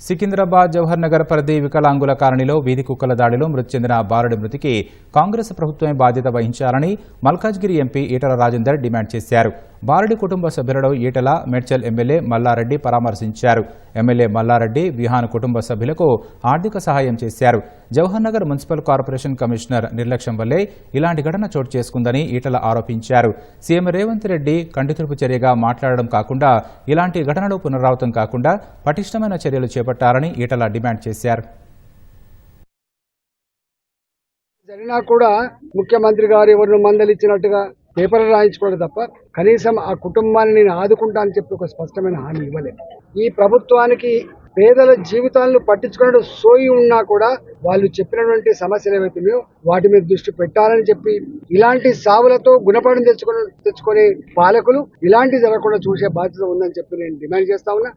సికింద్రాబాద్ జవహర్ నగర్ పరిధి వికలాంగుల కాలనీలో వీధి కుక్కల దాడిలో మృతి చెందిన బారుడి మృతికి కాంగ్రెస్ ప్రభుత్వమే బాధ్యత వహించాలని మల్కాజ్గిరి ఎంపీ ఈటల రాజేందర్ డిమాండ్ చేశారు. బారడి కుటుంబ సభ్యులలో ఈటల మేడ్చల్ ఎమ్మెల్యే మల్లారెడ్డి పరామర్శించారు. ఎమ్మెల్యే మల్లారెడ్డి విహాన్ కుటుంబ సభ్యులకు ఆర్థిక సహాయం చేశారు. జవహర్నగర్ మున్సిపల్ కార్పొరేషన్ కమిషనర్ నిర్లక్ష్యం వల్లే ఇలాంటి ఘటన చోటు చేసుకుందని ఈటల ఆరోపించారు. సీఎం రేవంత్ రెడ్డి కంటితుడుపు చర్యగా మాట్లాడడం కాకుండా ఇలాంటి ఘటనలు పునరావృతం కాకుండా పటిష్టమైన చర్యలు చేపట్టాలని ఈటల డిమాండ్ చేశారు. జరిగినా కూడా ముఖ్యమంత్రి గారు ఎవరిని మందలిచ్చినట్టుగా పేపర్లు రాయించుకోవడం తప్ప కనీసం ఆ కుటుంబాన్ని నేను ఆదుకుంటా అని చెప్పి ఒక స్పష్టమైన హామీ ఇవ్వలేదు ఈ ప్రభుత్వానికి పేదల జీవితాలను పట్టించుకునే సోయి ఉన్నా కూడా వాళ్ళు చెప్పినటువంటి సమస్యలు ఏవైతున్నాయో వాటి మీద దృష్టి పెట్టాలని చెప్పి ఇలాంటి సావులతో గుణపాఠం తెచ్చుకుని తెచ్చుకునే పాలకులు ఇలాంటి జరగకుండా చూసే బాధ్యత ఉందని చెప్పి నేను డిమాండ్ చేస్తా ఉన్నా.